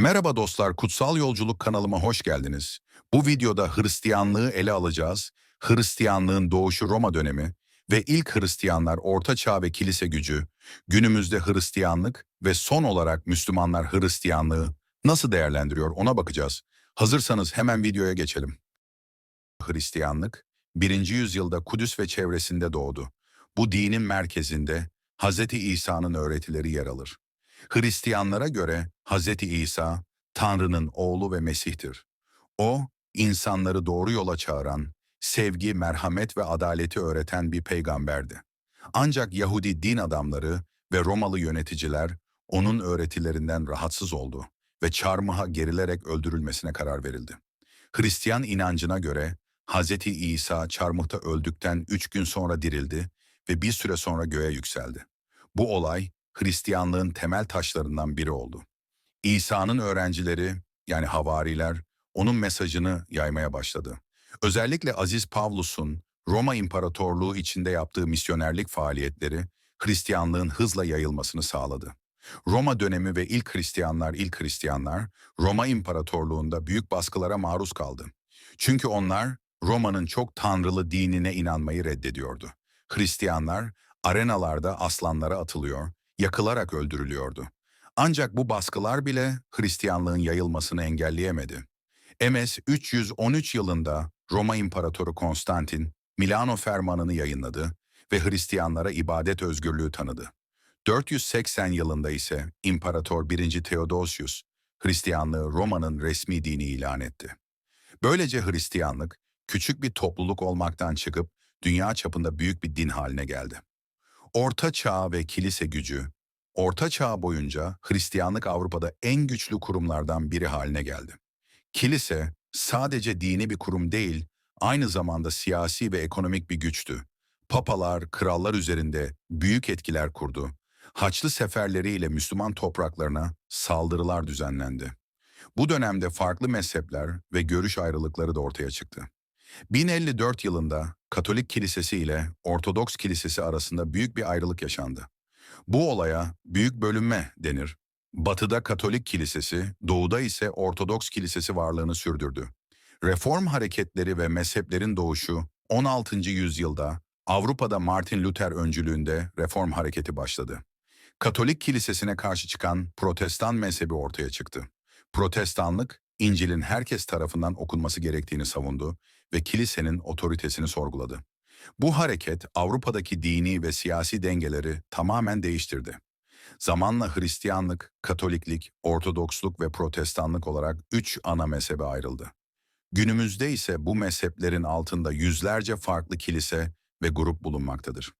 Merhaba dostlar, Kutsal Yolculuk kanalıma hoş geldiniz. Bu videoda Hristiyanlığı ele alacağız. Hristiyanlığın doğuşu Roma dönemi ve ilk Hristiyanlar Orta Çağ ve kilise gücü, günümüzde Hristiyanlık ve son olarak Müslümanlar Hristiyanlığı nasıl değerlendiriyor ona bakacağız. Hazırsanız hemen videoya geçelim. Hristiyanlık, 1. yüzyılda Kudüs ve çevresinde doğdu. Bu dinin merkezinde Hz. İsa'nın öğretileri yer alır. Hristiyanlara göre Hz. İsa, Tanrı'nın oğlu ve Mesih'tir. O, insanları doğru yola çağıran, sevgi, merhamet ve adaleti öğreten bir peygamberdi. Ancak Yahudi din adamları ve Romalı yöneticiler onun öğretilerinden rahatsız oldu ve çarmıha gerilerek öldürülmesine karar verildi. Hristiyan inancına göre Hz. İsa çarmıhta öldükten üç gün sonra dirildi ve bir süre sonra göğe yükseldi. Bu olay Hristiyanlığın temel taşlarından biri oldu. İsa'nın öğrencileri yani havariler onun mesajını yaymaya başladı. Özellikle Aziz Pavlus'un Roma İmparatorluğu içinde yaptığı misyonerlik faaliyetleri Hristiyanlığın hızla yayılmasını sağladı. Roma dönemi ve ilk Hristiyanlar ilk Hristiyanlar Roma İmparatorluğu'nda büyük baskılara maruz kaldı. Çünkü onlar Roma'nın çok tanrılı dinine inanmayı reddediyordu. Hristiyanlar arenalarda aslanlara atılıyor, yakılarak öldürülüyordu. Ancak bu baskılar bile Hristiyanlığın yayılmasını engelleyemedi. MS 313 yılında Roma İmparatoru Konstantin Milano Fermanı'nı yayınladı ve Hristiyanlara ibadet özgürlüğü tanıdı. 480 yılında ise İmparator 1. Theodosius Hristiyanlığı Roma'nın resmi dini ilan etti. Böylece Hristiyanlık küçük bir topluluk olmaktan çıkıp dünya çapında büyük bir din haline geldi. Orta Çağ ve kilise gücü, Orta Çağ boyunca Hristiyanlık Avrupa'da en güçlü kurumlardan biri haline geldi. Kilise sadece dini bir kurum değil, aynı zamanda siyasi ve ekonomik bir güçtü. Papalar, krallar üzerinde büyük etkiler kurdu. Haçlı seferleriyle Müslüman topraklarına saldırılar düzenlendi. Bu dönemde farklı mezhepler ve görüş ayrılıkları da ortaya çıktı. 1054 yılında Katolik Kilisesi ile Ortodoks Kilisesi arasında büyük bir ayrılık yaşandı. Bu olaya büyük bölünme denir. Batıda Katolik Kilisesi, doğuda ise Ortodoks Kilisesi varlığını sürdürdü. Reform hareketleri ve mezheplerin doğuşu 16. yüzyılda Avrupa'da Martin Luther öncülüğünde reform hareketi başladı. Katolik Kilisesi'ne karşı çıkan Protestan mezhebi ortaya çıktı. Protestanlık, İncil'in herkes tarafından okunması gerektiğini savundu ve kilisenin otoritesini sorguladı. Bu hareket Avrupa'daki dini ve siyasi dengeleri tamamen değiştirdi. Zamanla Hristiyanlık, Katoliklik, Ortodoksluk ve Protestanlık olarak üç ana mezhebe ayrıldı. Günümüzde ise bu mezheplerin altında yüzlerce farklı kilise ve grup bulunmaktadır.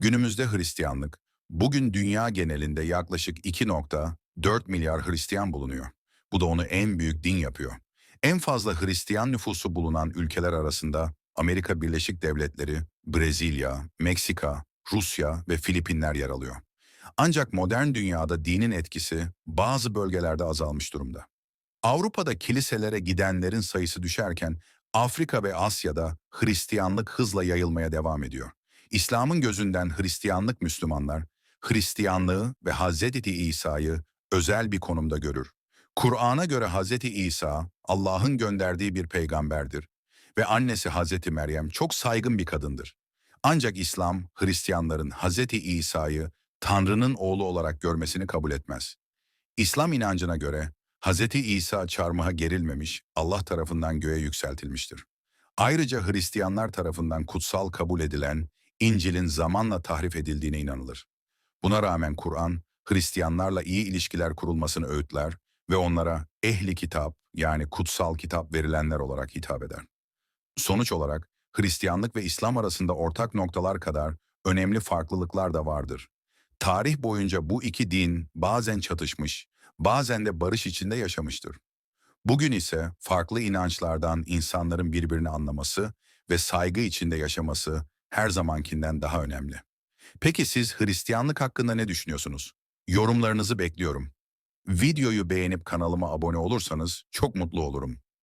Günümüzde Hristiyanlık, bugün dünya genelinde yaklaşık 2.4 milyar Hristiyan bulunuyor. Bu da onu en büyük din yapıyor. En fazla Hristiyan nüfusu bulunan ülkeler arasında Amerika Birleşik Devletleri, Brezilya, Meksika, Rusya ve Filipinler yer alıyor. Ancak modern dünyada dinin etkisi bazı bölgelerde azalmış durumda. Avrupa'da kiliselere gidenlerin sayısı düşerken Afrika ve Asya'da Hristiyanlık hızla yayılmaya devam ediyor. İslam'ın gözünden Hristiyanlık Müslümanlar, Hristiyanlığı ve Hz. İsa'yı özel bir konumda görür. Kur'an'a göre Hz. İsa, Allah'ın gönderdiği bir peygamberdir ve annesi Hz. Meryem çok saygın bir kadındır. Ancak İslam, Hristiyanların Hz. İsa'yı Tanrı'nın oğlu olarak görmesini kabul etmez. İslam inancına göre Hz. İsa çarmıha gerilmemiş, Allah tarafından göğe yükseltilmiştir. Ayrıca Hristiyanlar tarafından kutsal kabul edilen İncil'in zamanla tahrif edildiğine inanılır. Buna rağmen Kur'an, Hristiyanlarla iyi ilişkiler kurulmasını öğütler ve onlara ehli kitap yani kutsal kitap verilenler olarak hitap eder. Sonuç olarak Hristiyanlık ve İslam arasında ortak noktalar kadar önemli farklılıklar da vardır. Tarih boyunca bu iki din bazen çatışmış, bazen de barış içinde yaşamıştır. Bugün ise farklı inançlardan insanların birbirini anlaması ve saygı içinde yaşaması her zamankinden daha önemli. Peki siz Hristiyanlık hakkında ne düşünüyorsunuz? Yorumlarınızı bekliyorum. Videoyu beğenip kanalıma abone olursanız çok mutlu olurum.